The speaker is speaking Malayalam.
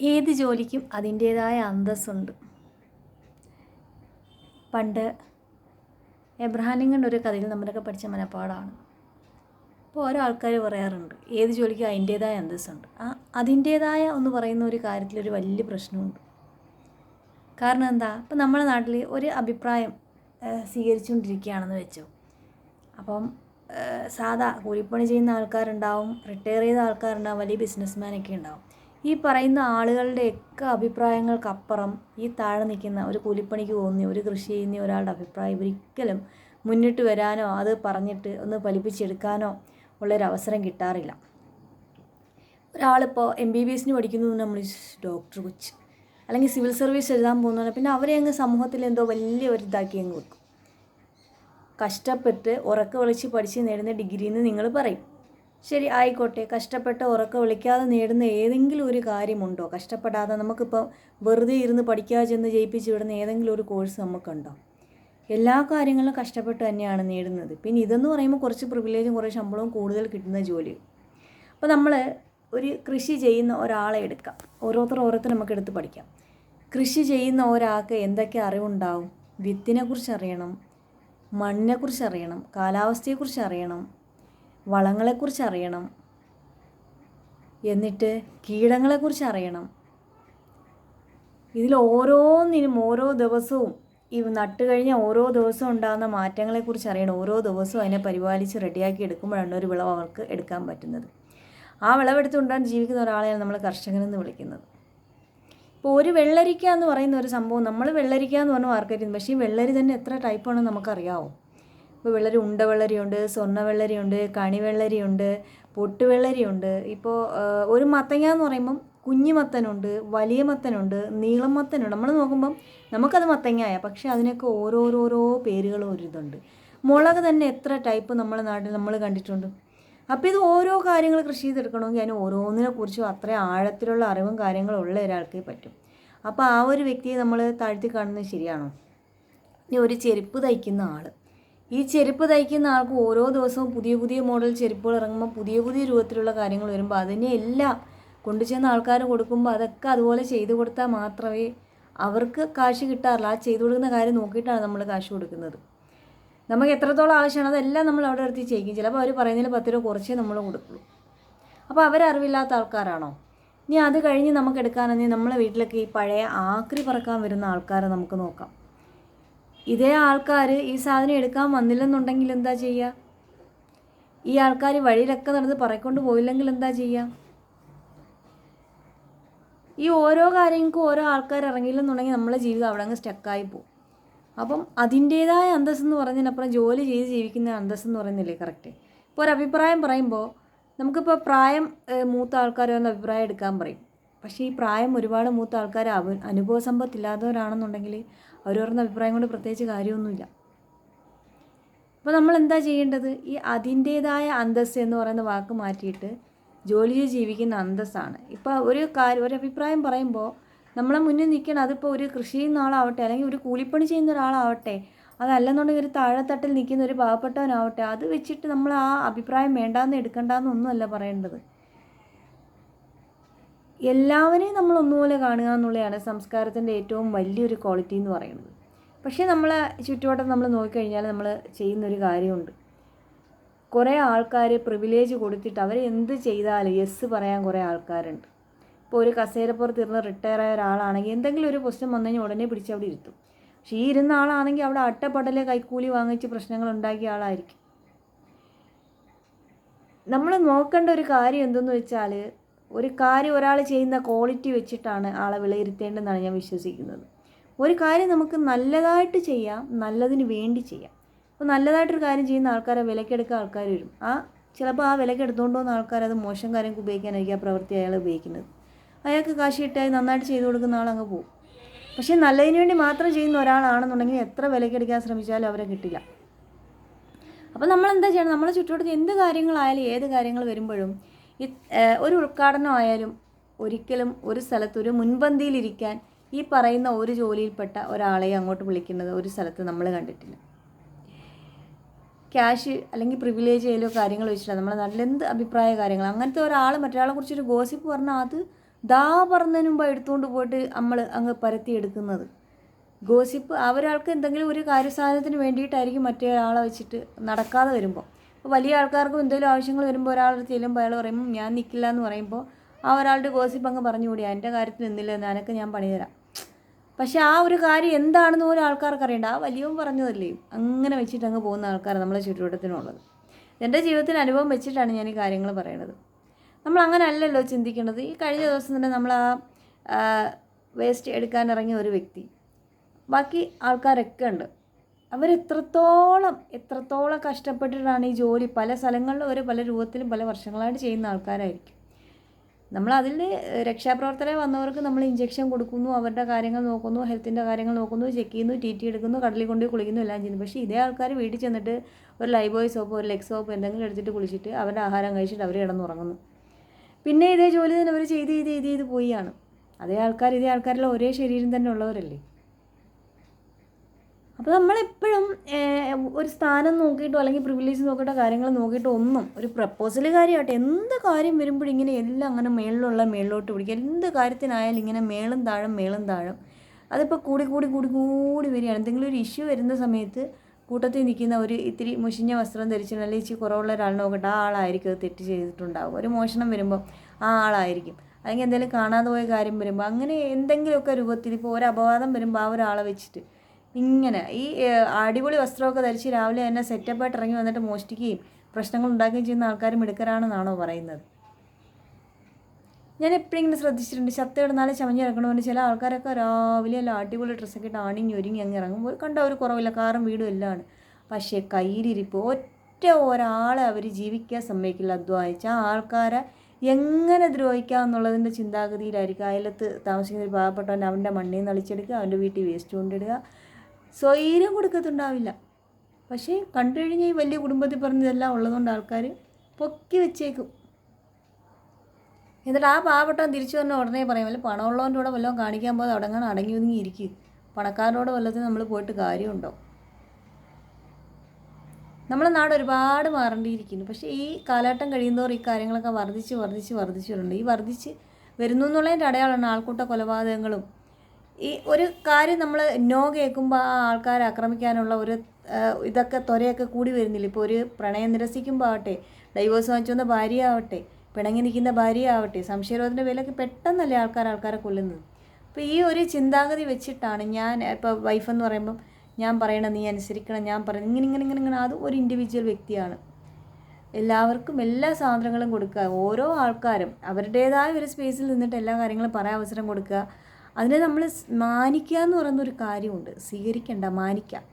ഏത് ജോലിക്കും അതിന്റേതായ അന്തസ്സുണ്ട്. പണ്ട് എബ്രഹാനിങ്ങളുടെ ഒരു കഥയിൽ നമ്മളൊക്കെ പഠിച്ച മനപ്പാടാണ്. അപ്പോൾ ഓരോ ആൾക്കാർ പറയാറുണ്ട് ഏത് ജോലിക്കും അതിന്റേതായ അന്തസ്സുണ്ട്. ആ അതിന്റേതായ എന്ന് പറയുന്ന ഒരു കാര്യത്തിലൊരു വലിയ പ്രശ്നമുണ്ട്. കാരണം എന്താ? ഇപ്പം നമ്മുടെ നാട്ടിൽ ഒരു അഭിപ്രായം സ്വീകരിച്ചുകൊണ്ടിരിക്കുകയാണെന്ന് വെച്ചോ. അപ്പം സാധാ കൂലിപ്പണി ചെയ്യുന്ന ആൾക്കാരുണ്ടാവും റിട്ടയർ ചെയ്ത ആൾക്കാരുണ്ടാവും വലിയ ബിസിനസ്മാനൊക്കെ ഉണ്ടാവും. ഈ പറയുന്ന ആളുകളുടെയൊക്കെ അഭിപ്രായങ്ങൾക്കപ്പുറം ഈ താഴെ നിൽക്കുന്ന ഒരു കൂലിപ്പണിക്ക് പോകുന്ന ഒരു കൃഷി ചെയ്യുന്ന ഒരാളുടെ അഭിപ്രായം ഒരിക്കലും മുന്നിട്ട് വരാനോ അത് പറഞ്ഞിട്ട് ഒന്ന് ഫലിപ്പിച്ചെടുക്കാനോ ഉള്ളൊരവസരം കിട്ടാറില്ല. ഒരാളിപ്പോൾ എം ബി ബി എസിന് പഠിക്കുന്നു നമ്മൾ ഡോക്ടർ കൊച്ച്. അല്ലെങ്കിൽ സിവിൽ സർവീസ് എഴുതാൻ പോകുന്നതാണ് പിന്നെ അവരെ അങ്ങ് സമൂഹത്തിൽ എന്തോ വലിയ ഒരു ഇതാക്കി അങ്ങ് വെക്കും. കഷ്ടപ്പെട്ട് ഉറക്ക വിളിച്ച് പഠിച്ച് നേടുന്ന ഡിഗ്രി എന്ന് നിങ്ങൾ പറയും. ശരി ആയിക്കോട്ടെ. കഷ്ടപ്പെട്ട് ഉറക്ക വിളിക്കാതെ നേടുന്ന ഏതെങ്കിലും ഒരു കാര്യമുണ്ടോ? കഷ്ടപ്പെടാതെ നമുക്കിപ്പോൾ വെറുതെ ഇരുന്ന് പഠിക്കാതെ ചെന്ന് ജയിപ്പിച്ച് വിടുന്ന ഏതെങ്കിലും ഒരു കോഴ്സ് നമുക്കുണ്ടോ? എല്ലാ കാര്യങ്ങളും കഷ്ടപ്പെട്ട് തന്നെയാണ് നേടുന്നത്. പിന്നെ ഇതെന്ന് പറയുമ്പോൾ കുറച്ച് പ്രിവിലേജും കുറേ ശമ്പളവും കൂടുതൽ കിട്ടുന്ന ജോലി. അപ്പോൾ നമ്മൾ ഒരു കൃഷി ചെയ്യുന്ന ഒരാളെ എടുക്കാം. ഓരോരുത്തർ ഓരോരുത്തർ നമുക്ക് എടുത്ത് പഠിക്കാം. കൃഷി ചെയ്യുന്ന ഒരാൾക്ക് എന്തൊക്കെ അറിവുണ്ടാവും? വിത്തിനെക്കുറിച്ച് അറിയണം മണ്ണിനെക്കുറിച്ച് അറിയണം കാലാവസ്ഥയെക്കുറിച്ച് അറിയണം വളങ്ങളെക്കുറിച്ച് അറിയണം എന്നിട്ട് കീടങ്ങളെക്കുറിച്ച് അറിയണം ഇതിൽ ഓരോന്നിനും ഓരോ ദിവസവും ഈ നട്ട് കഴിഞ്ഞ ഓരോ ദിവസവും ഉണ്ടാകുന്ന മാറ്റങ്ങളെക്കുറിച്ച് അറിയണം ഓരോ ദിവസവും അതിനെ പരിപാലിച്ച് റെഡിയാക്കി എടുക്കുമ്പോഴാണ് ഒരു വിളവ് അവർക്ക് എടുക്കാൻ പറ്റുന്നത്. ആ വിളവെടുത്തുകൊണ്ടാണ് ജീവിക്കുന്ന ഒരാളെയാണ് നമ്മൾ കർഷകനെന്ന് വിളിക്കുന്നത്. ഇപ്പോൾ ഒരു വെള്ളരിക്ക എന്ന് പറയുന്ന ഒരു സംഭവം നമ്മൾ വെള്ളരിക്ക എന്ന് പറഞ്ഞ മാർക്കറ്റിൽ പക്ഷേ ഈ വെള്ളരി തന്നെ എത്ര ടൈപ്പാണെന്ന് നമുക്കറിയാമോ ഇപ്പോൾ വെള്ളരി ഉണ്ട വെള്ളരിയുണ്ട് സ്വർണ വെള്ളരിയുണ്ട് കണി വെള്ളരിയുണ്ട് പൊട്ട് വെള്ളരിയുണ്ട്. ഇപ്പോൾ ഒരു മത്തങ്ങ എന്ന് പറയുമ്പം കുഞ്ഞു മത്തനുണ്ട് വലിയ മത്തനുണ്ട് നീളം മത്തനുണ്ട്. നമ്മൾ നോക്കുമ്പം നമുക്കത് മത്തങ്ങയായ പക്ഷേ അതിനൊക്കെ ഓരോരോരോ പേരുകളും ഒരു ഇതുണ്ട് മുളക് തന്നെ എത്ര ടൈപ്പ് നമ്മുടെ നാട്ടിൽ നമ്മൾ കണ്ടിട്ടുണ്ട്. അപ്പോൾ ഇത് ഓരോ കാര്യങ്ങൾ കൃഷി ചെയ്തെടുക്കണമെങ്കിൽ അതിന് ഓരോന്നിനെ കുറിച്ചും ആഴത്തിലുള്ള അറിവും കാര്യങ്ങളും ഉള്ള ഒരാൾക്ക് പറ്റും. അപ്പോൾ ആ ഒരു വ്യക്തിയെ നമ്മൾ താഴ്ത്തി കാണുന്നത് ശരിയാണോ? ഇനി ഒരു ചെരുപ്പ് തയ്ക്കുന്ന ആൾ ഈ ചെരുപ്പ് തയ്ക്കുന്ന ആൾക്ക് ഓരോ ദിവസവും പുതിയ പുതിയ മോഡൽ ചെരുപ്പുകൾ ഇറങ്ങുമ്പോൾ പുതിയ പുതിയ രൂപത്തിലുള്ള കാര്യങ്ങൾ വരുമ്പോൾ അതിനെ എല്ലാം കൊണ്ടുചെന്ന ആൾക്കാർ കൊടുക്കുമ്പോൾ അതൊക്കെ അതുപോലെ ചെയ്തു കൊടുത്താൽ മാത്രമേ അവർക്ക് കാശ് കിട്ടാറില്ല. ആ ചെയ്തു കൊടുക്കുന്ന കാര്യം നോക്കിയിട്ടാണ് നമ്മൾ കാശ് കൊടുക്കുന്നത്. നമുക്ക് എത്രത്തോളം ആവശ്യമാണ് അതെല്ലാം നമ്മൾ അവിടെ എടുത്ത് ചെയ്യിക്കും. ചിലപ്പോൾ അവർ പറയുന്നതിൽ പത്ത് രൂപ കുറച്ചേ നമ്മൾ കൊടുക്കുള്ളൂ. അപ്പോൾ അവരറിവില്ലാത്ത ആൾക്കാരാണോ? ഇനി അത് കഴിഞ്ഞ് നമുക്ക് എടുക്കാനെങ്കിൽ നമ്മളെ വീട്ടിലൊക്കെ ഈ പഴയ ആക്രി പറക്കാൻ വരുന്ന ആൾക്കാരെ നമുക്ക് നോക്കാം. ഇതേ ആൾക്കാർ ഈ സാധനം എടുക്കാൻ വന്നില്ലെന്നുണ്ടെങ്കിൽ എന്താ ചെയ്യുക ഈ ആൾക്കാർ വഴിയിലൊക്കെ നടന്ന് പറയിക്കൊണ്ട് പോയില്ലെങ്കിൽ എന്താ ചെയ്യുക ഈ ഓരോ കാര്യങ്ങൾക്കും ഓരോ ആൾക്കാർ ഇറങ്ങിയില്ലെന്നുണ്ടെങ്കിൽ നമ്മളെ ജീവിതം അവിടെ അങ്ങ് സ്റ്റക്കായി പോകും. അപ്പം അതിന്റേതായ അന്തസ്സ് എന്ന് പറഞ്ഞതിനപ്പുറം ജോലി ചെയ്ത് ജീവിക്കുന്ന അന്തസ്സ് എന്ന് പറയുന്നില്ലേ കറക്റ്റ് ഇപ്പോൾ ഒരു അഭിപ്രായം പറയുമ്പോൾ നമുക്കിപ്പോൾ പ്രായം മൂത്ത ആൾക്കാർ വന്ന് അഭിപ്രായം എടുക്കാൻ പറയും. പക്ഷേ ഈ പ്രായം ഒരുപാട് മൂത്ത ആൾക്കാർ അവ അനുഭവ സമ്പത്തില്ലാത്തവരാണെന്നുണ്ടെങ്കിൽ അവർ പറയുന്ന അഭിപ്രായം കൊണ്ട് പ്രത്യേകിച്ച് കാര്യമൊന്നുമില്ല. അപ്പോൾ നമ്മൾ എന്താ ചെയ്യേണ്ടത്? ഈ അതിന്റേതായ അന്തസ് എന്ന് പറയുന്ന വാക്ക് മാറ്റിയിട്ട് ജോലി ചെയ്ത് ജീവിക്കുന്ന അന്തസ്സാണ്. ഇപ്പോൾ ഒരു കാര്യം ഒരു അഭിപ്രായം പറയുമ്പോൾ നമ്മളെ മുന്നിൽ നിൽക്കണം അതിപ്പോൾ ഒരു കൃഷി ചെയ്യുന്ന ആളാവട്ടെ അല്ലെങ്കിൽ ഒരു കൂലിപ്പണി ചെയ്യുന്ന ഒരാളാവട്ടെ അതല്ലെന്നുണ്ടെങ്കിൽ ഒരു താഴെത്തട്ടിൽ നിൽക്കുന്ന ഒരു പാവപ്പെട്ടവനാവട്ടെ അത് വെച്ചിട്ട് നമ്മൾ ആ അഭിപ്രായം വേണ്ടാന്ന് എടുക്കണ്ടെന്നൊന്നുമല്ല പറയേണ്ടത്. എല്ലാവരെയും നമ്മൾ ഒന്നുപോലെ കാണുക എന്നുള്ളതാണ് സംസ്കാരത്തിന്റെ ഏറ്റവും വലിയൊരു ക്വാളിറ്റി എന്ന് പറയുന്നത്. പക്ഷേ നമ്മൾ ചുറ്റുവട്ടം നമ്മൾ നോക്കിക്കഴിഞ്ഞാൽ നമ്മൾ ചെയ്യുന്നൊരു കാര്യമുണ്ട്. കുറേ ആൾക്കാർ പ്രിവിലേജ് കൊടുത്തിട്ട് അവർ എന്ത് ചെയ്താലും യെസ് പറയാൻ കുറേ ആൾക്കാരുണ്ട്. ഇപ്പോൾ ഒരു കസേരപ്പുറത്ത് ഇരുന്ന് റിട്ടയർ ആയ ഒരാളാണെങ്കിൽ എന്തെങ്കിലും ഒരു പ്രശ്നം വന്നു കഴിഞ്ഞാൽ ഉടനെ പിടിച്ച് അവിടെ ഇരുത്തും. പക്ഷേ ഈ ഇരുന്ന ആളാണെങ്കിൽ അവിടെ അട്ടപ്പടലെ കൈക്കൂലി വാങ്ങിച്ച് പ്രശ്നങ്ങൾ ഉണ്ടാക്കിയ ആളായിരിക്കും. നമ്മൾ നോക്കേണ്ട ഒരു കാര്യം എന്തെന്ന് വെച്ചാൽ ഒരു കാര്യം ഒരാൾ ചെയ്യുന്ന ക്വാളിറ്റി വെച്ചിട്ടാണ് ആളെ വിലയിരുത്തേണ്ടതെന്നാണ് ഞാൻ വിശ്വസിക്കുന്നത്. ഒരു കാര്യം നമുക്ക് നല്ലതായിട്ട് ചെയ്യാം നല്ലതിന് വേണ്ടി ചെയ്യാം. അപ്പോൾ നല്ലതായിട്ടൊരു കാര്യം ചെയ്യുന്ന ആൾക്കാരെ വിലക്കെടുക്കുക ആൾക്കാർ വരും. ആ ചിലപ്പോൾ ആ പോകുന്ന ആൾക്കാർ അത് മോശം കാര്യങ്ങൾക്ക് ഉപയോഗിക്കാനായിരിക്കും ആ പ്രവൃത്തി അയാൾ ഉപയോഗിക്കുന്നത്. അയാൾക്ക് കാശ് കിട്ടായി നന്നായിട്ട് ചെയ്തു കൊടുക്കുന്ന ആൾ ആളങ്ങ് പോകും. പക്ഷേ നല്ലതിന് വേണ്ടി മാത്രം ചെയ്യുന്ന ഒരാളാണെന്നുണ്ടെങ്കിൽ എത്ര വിലക്കെടുക്കാൻ ശ്രമിച്ചാലും അവരെ കിട്ടില്ല. അപ്പോൾ നമ്മൾ എന്താ ചെയ്യണം? നമ്മളെ ചുറ്റുവട്ടത്ത് എന്ത് കാര്യങ്ങളായാലും ഏത് കാര്യങ്ങൾ വരുമ്പോഴും ഒരു ഉദ്ഘാടനം ആയാലും ഒരിക്കലും ഒരു സ്ഥലത്ത് ഒരു മുൻപന്തിയിലിരിക്കാൻ ഈ പറയുന്ന ഒരു ജോലിയിൽപ്പെട്ട ഒരാളെ അങ്ങോട്ട് വിളിക്കുന്നത് ഒരു സ്ഥലത്ത് നമ്മൾ കണ്ടിട്ടില്ല. ക്യാഷ് അല്ലെങ്കിൽ പ്രിവിലേജ് ചെയ്യലോ കാര്യങ്ങൾ വെച്ചിട്ടാണ് നമ്മൾ നല്ല എന്ത് അഭിപ്രായ കാര്യങ്ങൾ? അങ്ങനത്തെ ഒരാൾ മറ്റൊരാളെ കുറിച്ചൊരു ഗോസിപ്പ് പറഞ്ഞാൽ അത് ദാ പറഞ്ഞതിന് മുമ്പ് എടുത്തുകൊണ്ട് പോയിട്ട് നമ്മൾ അങ്ങ് പരത്തി എടുക്കുന്നത്. ഗോസിപ്പ് അവരാൾക്ക് എന്തെങ്കിലും ഒരു കാര്യസാധനത്തിന് വേണ്ടിയിട്ടായിരിക്കും മറ്റേ ആളെ വെച്ചിട്ട് നടക്കാതെ വരുമ്പോൾ വലിയ ആൾക്കാർക്കും എന്തെങ്കിലും ആവശ്യങ്ങൾ വരുമ്പോൾ ഒരാളുടെ ചെല്ലുമ്പോൾ അയാൾ പറയും ഞാൻ നിൽക്കില്ല എന്ന് പറയുമ്പോൾ ആ ഒരാളുടെ ഗോസിപ്പ് അങ്ങ് പറഞ്ഞുകൂടി എന്റെ കാര്യത്തിൽ നിന്നില്ല നിനക്ക് ഞാൻ പണി തരാം. പക്ഷേ ആ ഒരു കാര്യം എന്താണെന്ന് പോലും ആൾക്കാർക്ക് അറിയണ്ട. ആ വലിയവൻ പറഞ്ഞതല്ലേ അങ്ങനെ വെച്ചിട്ട് അങ്ങ് പോകുന്ന ആൾക്കാർ നമ്മളെ ചുറ്റുവട്ടത്തിനുള്ളത്. എന്റെ ജീവിതത്തിൽ അനുഭവം വെച്ചിട്ടാണ് ഞാൻ ഈ കാര്യങ്ങൾ പറയണത്. നമ്മൾ അങ്ങനെ അല്ലല്ലോ ചിന്തിക്കേണ്ടത് ഈ കഴിഞ്ഞ ദിവസം തന്നെ നമ്മൾ ആ വേസ്റ്റ് എടുക്കാൻ ഇറങ്ങിയ ഒരു വ്യക്തി. ബാക്കി ആൾക്കാരൊക്കെ ഉണ്ട്. അവരെത്രത്തോളം എത്രത്തോളം കഷ്ടപ്പെട്ടിട്ടാണ് ഈ ജോലി പല സ്ഥലങ്ങളിലും അവർ പല രൂപത്തിലും പല വർഷങ്ങളായിട്ട് ചെയ്യുന്ന ആൾക്കാരായിരിക്കും. നമ്മൾ അതിൽ രക്ഷാപ്രവർത്തനം വന്നവർക്ക് നമ്മൾ ഇഞ്ചക്ഷൻ കൊടുക്കുന്നു അവരുടെ കാര്യങ്ങൾ നോക്കുന്നു ഹെൽത്തിന്റെ കാര്യങ്ങൾ നോക്കുന്നു ചെക്ക് ചെയ്യുന്നു ടി ടി എടുക്കുന്നു കടലിൽ കൊണ്ട് കുളിക്കുന്നു എല്ലാം ചെയ്യുന്നു. പക്ഷേ ഇതേ ആൾക്കാർ വീട്ടിൽ ചെന്നിട്ട് ഒരു ലൈബോയ് സോപ്പ് ഒരു ലെഗ് സോപ്പ് എന്തെങ്കിലും എടുത്തിട്ട് കുളിച്ചിട്ട് അവരുടെ ആഹാരം കഴിച്ചിട്ട് അവർ കിടന്നുറങ്ങുന്നു. പിന്നെ ഇതേ ജോലി തന്നെ അവർ ചെയ്ത് ചെയ്ത് ചെയ്ത് ചെയ്ത് പോയിയാണ് അതേ ആൾക്കാർ ഇതേ ആൾക്കാരെല്ലാം ഒരേ ശരീരം തന്നെ ഉള്ളവരല്ലേ? അപ്പോൾ നമ്മളെപ്പോഴും ഒരു സ്ഥാനം നോക്കിയിട്ടോ അല്ലെങ്കിൽ പ്രിവിലേജ് നോക്കിയിട്ടോ കാര്യങ്ങൾ നോക്കിയിട്ടോ ഒന്നും ഒരു പ്രപ്പോസൽ കാര്യമായിട്ട് എന്ത് കാര്യം വരുമ്പോഴും ഇങ്ങനെ എല്ലാം അങ്ങനെ മേളിലുള്ള മേളിലോട്ട് പിടിക്കുക എന്ത് കാര്യത്തിനായാലും ഇങ്ങനെ മേളും താഴും മേളും താഴും. അതിപ്പോൾ കൂടി കൂടി കൂടി കൂടി വരികയാണ്. എന്തെങ്കിലും ഒരു ഇഷ്യൂ വരുന്ന സമയത്ത് കൂട്ടത്തിൽ നിൽക്കുന്ന ഒരു ഇത്തിരി മുഷിഞ്ഞ വസ്ത്രം ധരിച്ചിട്ട് അല്ലെങ്കിൽ ഇച്ചിരി കുറവുള്ള ഒരാൾ നോക്കട്ടെ ആ ആളായിരിക്കും അത് തെറ്റ് ചെയ്തിട്ടുണ്ടാകും ഒരു മോഷണം വരുമ്പോൾ ആ ആളായിരിക്കും. അല്ലെങ്കിൽ എന്തെങ്കിലും കാണാതെ പോയ കാര്യം വരുമ്പോൾ അങ്ങനെ എന്തെങ്കിലുമൊക്കെ രൂപത്തിൽ ഇപ്പോൾ ഒരു അപവാദം വരുമ്പോൾ ആ ഒരാളെ വെച്ചിട്ട് ഇങ്ങനെ. ഈ അടിപൊളി വസ്ത്രമൊക്കെ ധരിച്ച് രാവിലെ തന്നെ സെറ്റപ്പായിട്ട് ഇറങ്ങി വന്നിട്ട് മോഷ്ടിക്കുകയും പ്രശ്നങ്ങൾ ഉണ്ടാക്കുകയും ചെയ്യുന്ന ആൾക്കാർ മിടുക്കരാണെന്നാണോ പറയുന്നത്? ഞാൻ എപ്പോഴും ഇങ്ങനെ ശ്രദ്ധിച്ചിട്ടുണ്ട്. ശത്ത കിടന്നാലും ചമഞ്ഞ് ഇറക്കണമെന്ന് ചില ആൾക്കാരൊക്കെ രാവിലെ എല്ലാം അടിപൊളി ഡ്രസ്സൊക്കെ ഇട്ട് ആണിങ്ങി ഒരുങ്ങി അങ്ങ് ഇറങ്ങുമ്പോൾ കണ്ട ഒരു കുറവില്ല. കാറും വീടും എല്ലാമാണ് പക്ഷേ കയ്യിലിരിപ്പ് ഒറ്റ ഒരാളെ അവർ ജീവിക്കാൻ സമ്മതിക്കില്ല. അധ്വാനിച്ച ആ ആൾക്കാരെ എങ്ങനെ ദ്രോഹിക്കാം എന്നുള്ളതിന്റെ ചിന്താഗതിയിലായിരിക്കും. അയലത്ത് താമസിക്കുന്ന ഒരു പാവപ്പെട്ടവൻ അവന്റെ മണ്ണിൽ നിന്ന് അളിച്ചെടുക്കുക അവന്റെ വീട്ടിൽ വേസ്റ്റ് കൊണ്ടിടുക സ്വൈര്യം കൊടുക്കത്തുണ്ടാവില്ല. പക്ഷേ കണ്ടു കഴിഞ്ഞാൽ ഈ വലിയ കുടുംബത്തിൽ പറഞ്ഞതെല്ലാം ഉള്ളതുകൊണ്ട് ആൾക്കാർ പൊക്കി വെച്ചേക്കും. എന്നിട്ട് ആ പാവപ്പെട്ടവൻ തിരിച്ചു വന്ന ഉടനെ പറയും വല്ല പണമുള്ളവന്റെ കൂടെ വല്ലതും കാണിക്കാൻ പോകാതെ അവിടെ അങ്ങനെ അടങ്ങി ഒതുങ്ങി ഇരിക്കും. പണക്കാരോട് വല്ലതും നമ്മൾ പോയിട്ട് കാര്യമുണ്ടോ? നമ്മളെ നാട് ഒരുപാട് മാറേണ്ടിയിരിക്കുന്നു. പക്ഷേ ഈ കാലഘട്ടം കഴിയുന്നതോറും ഈ കാര്യങ്ങളൊക്കെ വർദ്ധിച്ച് വർദ്ധിച്ച് വർദ്ധിച്ചു വരുന്നുണ്ട്. ഈ വർദ്ധിച്ച് വരുന്നു എന്നുള്ളതിന്റെ അടയാളമാണ് ആൾക്കൂട്ട കൊലപാതകങ്ങളും ഈ ഒരു കാര്യം നമ്മൾ നോ കേൾക്കുമ്പോൾ ആ ആൾക്കാരെ ആക്രമിക്കാനുള്ള ഒരു ഇതൊക്കെ ത്വരയൊക്കെ കൂടി വരുന്നില്ല? ഇപ്പോൾ ഒരു പ്രണയം നിരസിക്കുമ്പോൾ ആവട്ടെ ഡൈവോഴ്സ് വാങ്ങിച്ചു വന്ന ഭാര്യ ആവട്ടെ പിണങ്ങി നിൽക്കുന്ന ഭാര്യ ആവട്ടെ സംശയരോധന്റെ പേരിലൊക്കെ പെട്ടെന്നല്ലേ ആൾക്കാർ ആൾക്കാരെ കൊല്ലുന്നത്? അപ്പോൾ ഈ ഒരു ചിന്താഗതി വെച്ചിട്ടാണ് ഞാൻ ഇപ്പോൾ വൈഫ് എന്ന് പറയുമ്പം ഞാൻ പറയണം നീ അനുസരിക്കണം ഞാൻ പറയണം ഇങ്ങനെ ഇങ്ങനെ ഇങ്ങനെ ഇങ്ങനെ. അത് ഒരു ഇൻഡിവിജ്വൽ വ്യക്തിയാണ്. എല്ലാവർക്കും എല്ലാ സ്വാതന്ത്ര്യങ്ങളും കൊടുക്കുക. ഓരോ ആൾക്കാരും അവരുടേതായ ഒരു സ്പേസിൽ നിന്നിട്ട് എല്ലാ കാര്യങ്ങളും പറയാൻ അവസരം കൊടുക്കുക. അതിനെ നമ്മൾ മാനിക്കുക എന്ന് പറയുന്ന ഒരു കാര്യമുണ്ട്. സ്വീകരിക്കേണ്ട മാനിക്കാം.